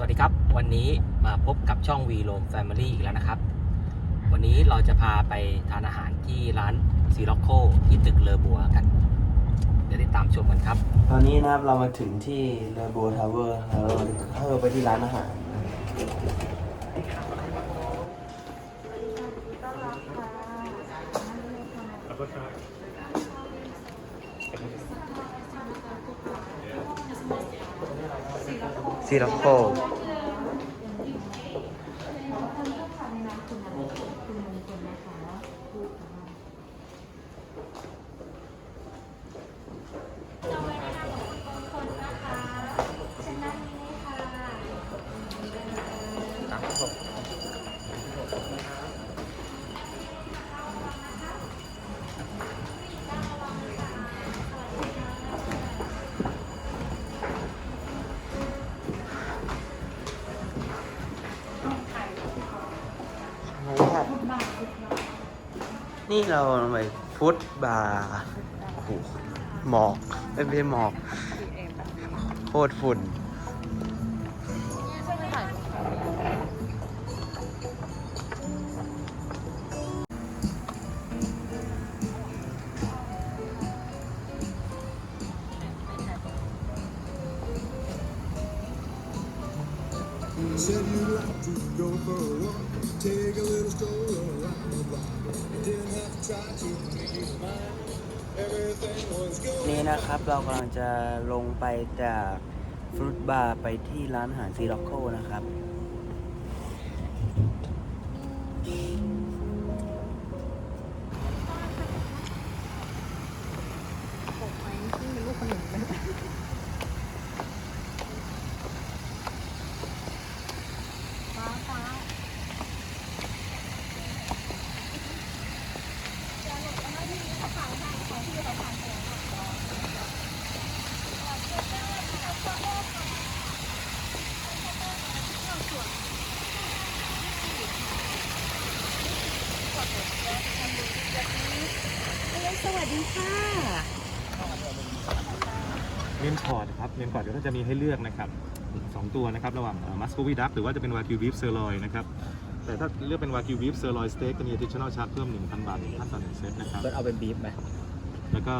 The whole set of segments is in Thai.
สวัสดีครับ วันนี้มาพบกับช่อง V l o m Family อีกแล้วนะครับ วันนี้เราจะพาไปทานอาหารที่ร้านซีร็อกโคที่ตึกเลอบัวกัน เดี๋ยวติดตามชมกันครับ ตอนนี้นะครับเรามาถึงที่เลอบัวทาวเวอร์แล้วเราเข้าไปที่ร้านอาหาร ซีร็อกโค นี่เราไปฟุตบาร์หหมอกไม่ใช่หมอก โคตรฝุ่น Said you like to go for a walk, take a little stroll around the block. You didn't have to try to make it mine. Everything was going นี่นะครับเรากำลังจะลงไปจากฟรุตบาร์ไปที่ร้านอาหารซีร็อกโคนะครับ เมนคอร์ดครับเมนคอร์ดเดี๋ยวก็จะมีให้เลือกนะครับสองตัวนะครับระหว่างมัสโ o วีดักหรือว่าจะเป็นวากิวบีฟเซอร์ลอยนะครับแต่ถ้าเลือกเป็นวากิวบีฟเซอร์ลอยสเต็กจะมี additional charge เพิ่ม 1,000 บาท1,000ต่อหนึ่งเซตนะครับเบิร์ดเอาเป็นบีฟไหมแล้วก็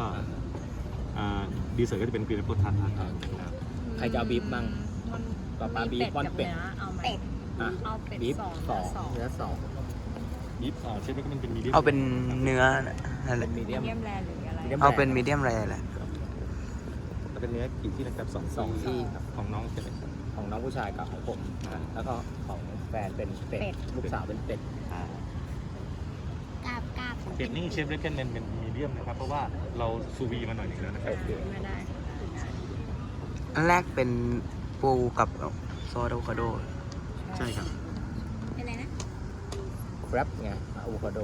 ดีเซอร์ก็จะเป็นกรีนแอปเปิลทันนะครับใครจะเอาบีฟบ้างปลาปลาบีฟบอนเป็ดเอาไหมอะเอาเป็ดบีฟสองสองเนื้อสอง เนื้อสองบีฟอ่าเชฟก็เป็นเป็นมีเดียมเอาเป็นเนื้อนั่นแหเป็ละนมีเดียมเยี่ยมแรหรืออะไร medium เอาเป็นมีเดียมแรแหละแล้วเป็นเนื้อกี่ที่นะครับสองสองที่ ครับของน้องจะเป็นของน้องผู้ชายกับของผมนะแล้วก็ของแฟนเป็นเป็ดลูกสาวเป็นเป็ดกาบกาบเป็ดนี่เชฟเรคเกนเป็นเป็นมีเดียมนะครับ เพราะว่าเราซูวีมาหน่อยหนึงแล้วนะครับไม่ได้อันแรกเป็นปูกับซอสอะโวคาโด ใช่ครับ เป็นอะไรนะ ครับไงอะโวคาโด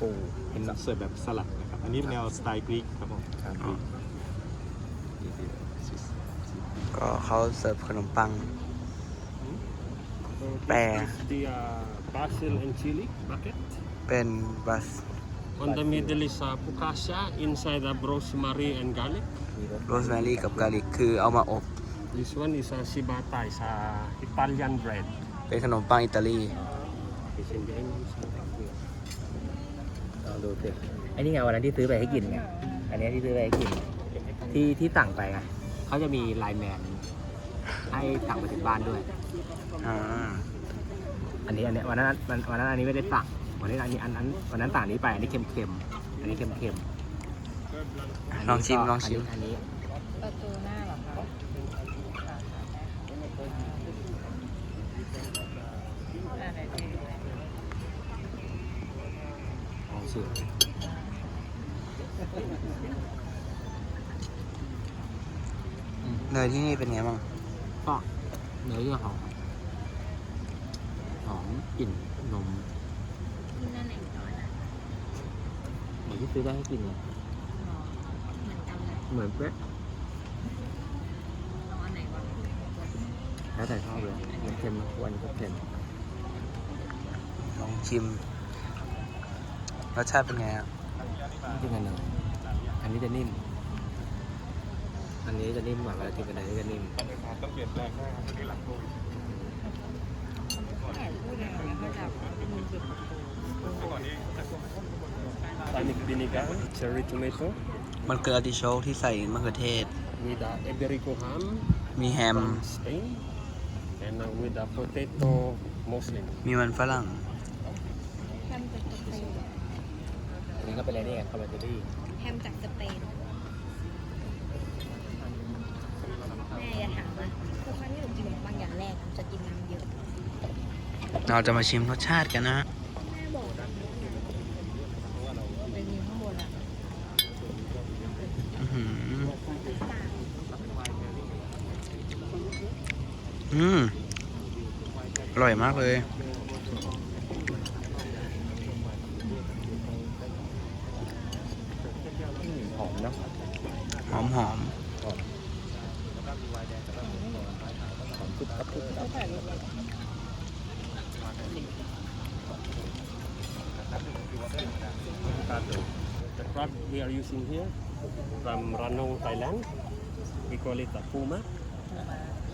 ปูเป็นเสิร์ฟแบบสลัดนะครับ อันนี้แนวสไตล์กรีกครับผมครับอ๋อก็เขาเสิร์ฟขนมปัง แปร the uh, basil and chili bucket. เป็นบัส On the middle is uh, focaccia, inside the rosemary and garlic. มีรสโรสแมรี่กับกาลิกคือเอามาอบ This one is uh, ciabatta, it's uh, Italian bread. เป็นขนมปังอิตาลี It's in the end. it's not like this. ลองดูสิไอ้นี่ไงวันนั้นที่ซื้อไปให้กินไง อันนี้ที่ซื้อไปให้กิน ที่ที่สั่งไปไงเขาจะมีไลน์แมนให้สั่งไปถึงบ้านด้วย อ่า อันนี้อันนี้วันนั้นวันวันนั้นอันนี้ไม่ได้สั่งวันนี้อันนี้อันนั้นวันนั้นสั่งอันนี้ไปอันนี้เค็มๆอันนี้เค็มๆลองชิมลองชิม อันนี้ประตูหน้าเหรอคะอะไรดี ลองชิมเนยที่นี่เป็นไงบ้างก็เนื้อจะหอมหอมกลิ่นนมที่หน้าไหนก่อนนะเหมือนที่ซื้อได้ให้กินไงหรอเหมือนกันเลยเหมือนเป๊ะเอาอันไหนก่อนแล้วแต่ชอบเลยมันเค็มนะวันก็เค็มลองชิม รสชาติเป็นไงครับนี่เป็นไงเนยอันนี้จะนิ่ม อันนี้จะนิ่มกว่าเวลากินกันไหนจะนิ่มบรรยากาศต้องเปลี่ยนแปลงได้ครับที่หลังโควิดแต่พูดอะไรไม่ค่อยจะมีเด็ก Tonic vinegar, cherry tomato, มันคืออาร์ติโชกที่ใส่มะเขือเทศ with the Iberico ham มีแฮม from Spain, and uh, with the potato muslin. มีมันฝรั่ง แฮมจากสเปน อันนี้ก็เป็นอะไรเนี่ยคอมเมดี้แฮมจากสเปนแม่อย่าถามว่าทุกครั้งที่หนูกินบางอย่างแรกหนูจะกินน้ำเยอะเราจะมาชิมรสชาติกันนะฮะแม่บอกไปมีข้างบนอะอื้อหืออืมอร่อยมากเลยห หอมหอม คุบกับคุบกับ The crab we are using here from Ranong, Thailand. We call it a puma.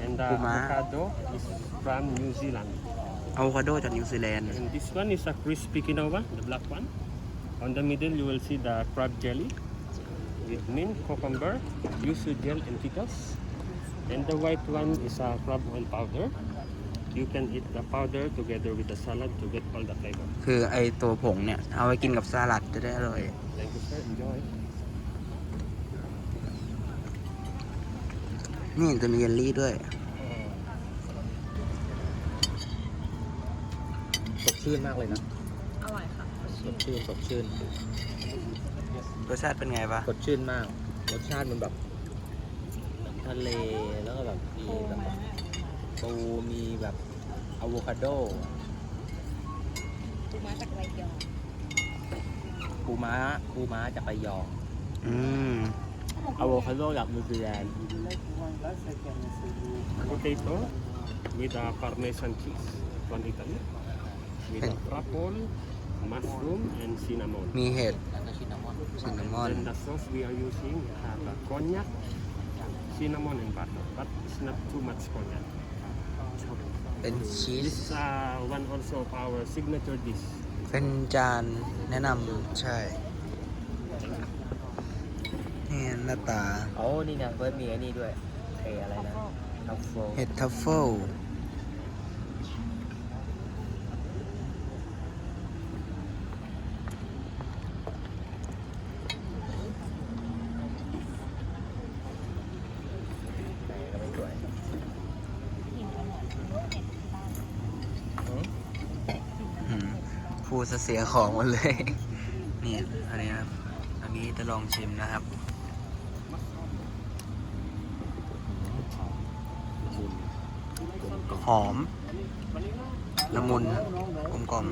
And the Puma. avocado is from New Zealand. อะโวคาโดจากนิวซีแลนด์ And this one is a crispy quinoa, the black one. On the middle, you will see the crab jelly With mint, cucumber, yuzu gel, and pickles. And the white one is a crab oil powder. You can eat the powder together with the salad to get all the flavor. คือไอตัวผงเนี่ย เอาไว้กินกับสลัดจะได้อร่อย Thank you, sir. Enjoy. นี่จะมีเยลลี่ด้วย สดชื่นมากเลยนะ อร่อยค่ะ สดชื่นสดชื่น รสชาติเป็นไงปะสดชื่นมาก รสชาติมันแบบน้ำทะเลแล้วก็แบบมีแบบปูมีแบบอะโวคาโดปูม้าจากระยองปูม้าปูม้าจากระยองอืมอะโวคาโดจากนิวซีแลนด์ Potato with a parmesan cheese from Italy. With a truffle, mushroom, and cinnamon. มีเห็ดแล้วก็ชินนามอนซินนามอน Then the sauce we are using have a cognac, cinnamon, and butter, but it's not too much cognac. เป็นชีส This is uh, one also of our signature dish. เป็นจานแนะนำใช่ นี่หน้าตา โอ้นี่ไงเฟิร์สมีไอ้นี่ด้วยเออะไรนะทัฟเฟิลเห็ดทัฟเฟิล ก็ไม่สวย อืม พูดซะเสียของหมดเลยนี่อันนี้นะครับ อันนี้จะลองชิมนะครับหอมละมุนกลมกล่อม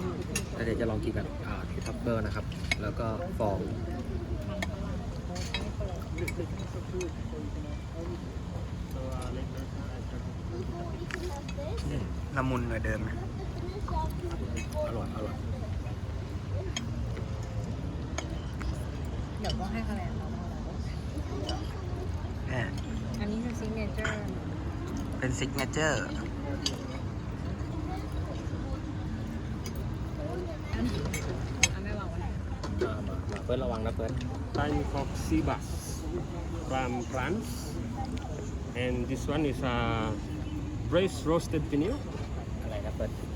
แล้วเดี๋ยวจะลองกินกับอ่าทัฟเฟิลนะครับ แล้วก็ฟองละมุนกว่าเดิมนะอร่อย อร่อย เดี๋ยวก็ให้คะแนนเราแหม่อันนี้คือซิกเนเจอร์เป็นซิกเนเจอร์อันไม่บอกว่าไหนมามามาเฟิร์สระวังนะเฟิร์ส Thai Fox sea bass from France. And this one is a braised roasted pineal. อะไรนะเฟิร์ส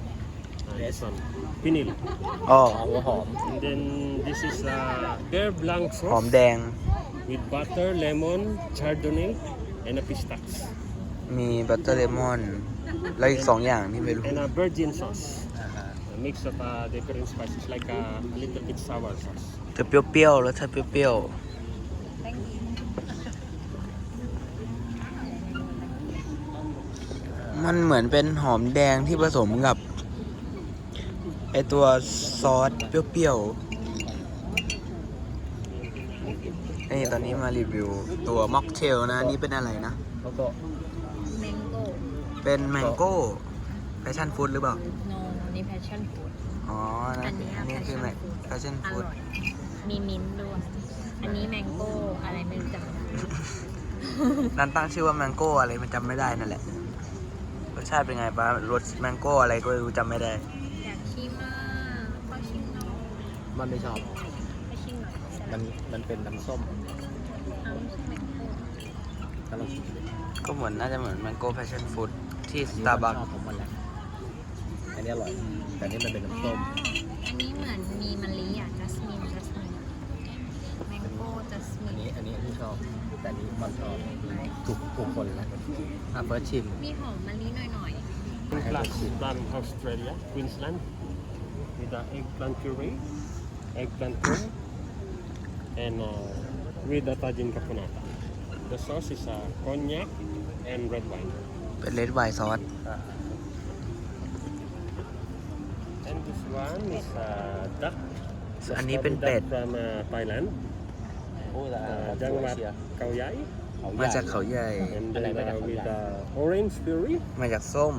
Uh, this one, pineal. อ๋อหัวหอม And then this is a bear blanc หอม sauce แดง with butter, lemon, chardonnay, and a pistache. มีบัตเตอร์เลมอน แล้วอีกสองอย่างที่ไม่รู้ And a virgin sauce. A mix of uh, different spices, like a little bit sour sauce. จะเปรี้ยวๆ แล้วถ้าเปรี้ยวๆ มันเหมือนเป็นหอมแดงที่ผสมกับ ไอตัวซอสเปรี้ยวๆนี่ตอนนี้มารีวิวตัวม็อกเทลนะนี่เป็นอะไรนะ แล้วก็แมงโก้เป็นแมงโก้แฟชั่นฟู้ดหรือเปล่า โนนี่แพชชั่นฟูดอ๋อนะอันนี้อันนี้คือแม passion แฟชั่นอฟู้ดร่อย มีมิ้นท์ด้วย อันนี้แมงโก้อะไรไม่รู้จักนั้นตั้งชื่อว่าแมงโก้อะไรมันจำไม่ได้นั่นแหละรสสชาติเป็นไงป้ารสแมงโก้อะไรก็ไม่รู้จำไม่ได้ มันไม่ชอบ ไปชิมหน่อยสมัลันดมันเป็นน้ำส้มเอาใช่ไหมโอ้ถ้าเราชิมดูก็เหมือนน่าจะเหมือนแมงโก้แพชชั่นฟรุตที่อันสนี้ตาร์มับันคชอบของมันแหละอันนี้อร่อย แต่อันนี้มันเป็นอ๋อน้ำส้ม อันนี้เหมือนมีมะลิอะจัสมินจัสมินแมงโก้จัสมิอันนนี้อันนี้ที่ชอบ แต่อันนี้มันชอบถูกถูกคนแล้วอะเฟิร์สชิมมีหอมมะลิหน่อย Eggplant from Australia, Queensland, with the eggplant puree, eggplant cream, and uh, with the tajin caponata. The sauce is uh, cognac and red wine. เป็นเลดไวน์ซอส And this one is uh, duck. อันนี้เป็น Duck เป็ด from uh, Thailand, โอ้แต่ uh, จังหวัด Jangwat Khao Yai. มาจากเขาใหญ่ And Ano then ba uh, Khao with Yai? the orange puree, มาจากส้ม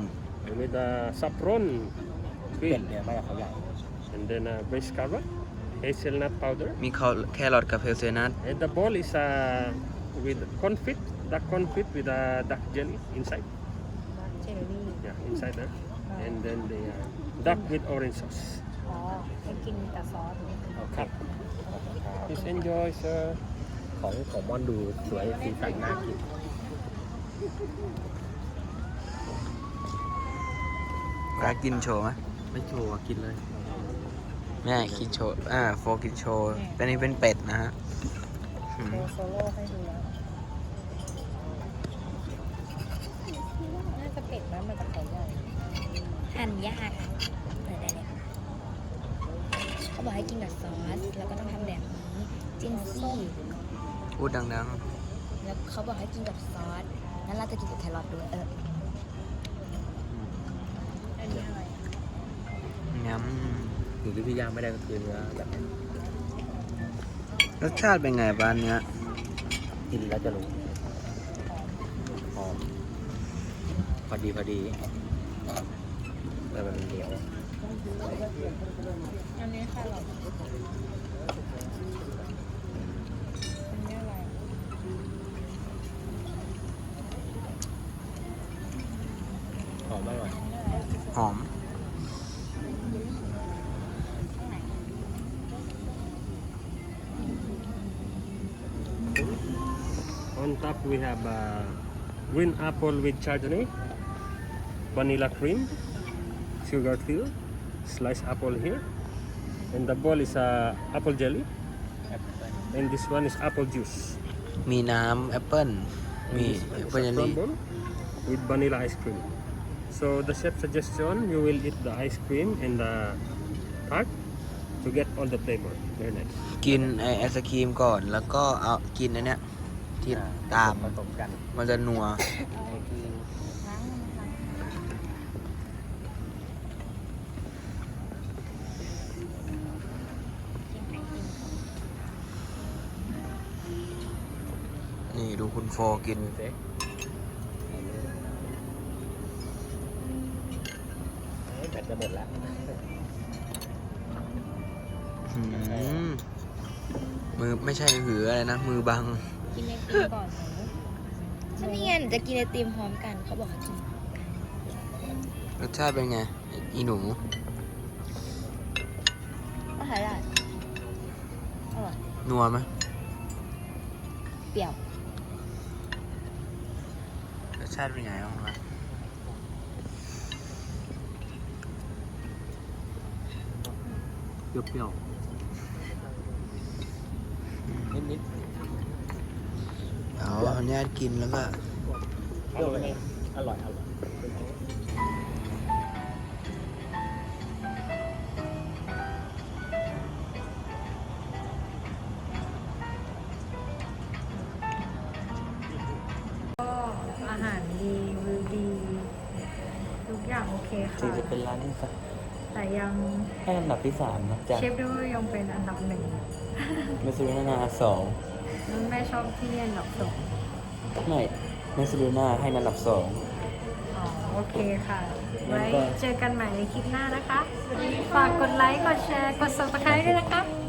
and with the saffron เป็ด cream, เนี่ยมาจากเขาใหญ่ and then uh, braised carrot, hazelnut powder. มีเขาแครอทกับเพลเซนัท And the ball is uh, with confit, duck confit with a duck jelly inside. ๆเจลลี่ Yeah, inside there. And then the uh, duck with orange sauce. อ๋อไปกินกับซอส Okay. Please enjoy, sir. ของของมอนดูสวยสีสันน่ากินรักกินโชว์ไหมไม่โชว์อะกินเลย แม่กินโชว์อ่าโฟกินโชว์แต่นี่เป็นเป็ดนะฮะอืมโดโซโล่ให้ดูแล้วน่าจะเป็ดไหมมันจะเขาใหญ่หั่นยากอะเปิดได้เลยค่ะเขาบอกให้กินกับซอส แล้วก็ต้องทำแบบนี้จิ้มซี่พูดดังแล้วเขาบอกให้กินกับซอสงั้นเราจะกินกับแครอทด้วยเอออันนี้อะไรๆย้ำ หรือที่พี่ย่างไม่ได้ก็คือเนื้อแบบรสชาติเป็นไงบ้านเนี้ยกินแล้วจะรู้หอมพอดีพอดีแต่มันเหนียวอันนี้แคร On top we have uh, green apple with chardonnay, vanilla cream, sugar fill, sliced apple here, and the bowl is uh, apple jelly, and this one is apple juice. มีน้ำแอปเปิ้ล And มี this แอ one ป is เปิ้ล a เยลลี่ crumble with vanilla ice cream. So the chef suggestion you will eat the ice cream and the tart to get all the flavor. Very nice. กินไอไอศครีมก่อน แล้วก็เอากินอันเนี้ย ที่ตามผสมกันมันจะนัว นี่ดูคุณโฟกินเซ็แบตจะหมดแล้วหืมมือไม่ใช่หืออะไรนะ มือบัง กินไอติมก่อนหนูฉันนี่ไงหนูจะกินไอติมพร้อมกันเขาบอกให้กินรสชาติเป็นไง อีหนูก็หายได้อร่อยนัวไหมเปรี้ยวรสชาติเป็นไงบ้างวะเปรี้ยวๆนิด เอาอันนี้กินแล้วก็ๆเปรี้ยวเลยอร่อยอร่อยอาหารดีวิวดี ทุกอย่างโอเคถืค่ะอจะเป็นร้านที่สักแต่ยังให้อันดับที่สามนะจากเชฟด้วยยังเป็นอันดับหนึ่งเมสซูรินาสองแม่ชอบที่อันดับสอง ไม่เมสซูรินาให้อันดับสอง อ๋อโอเคค่ะงั้ไว้นก็เจอกันใหม่ในคลิปหน้านะคะ ฝากกดไลค์ กดแชร์ กด subscribe ด้วยนะคะบาย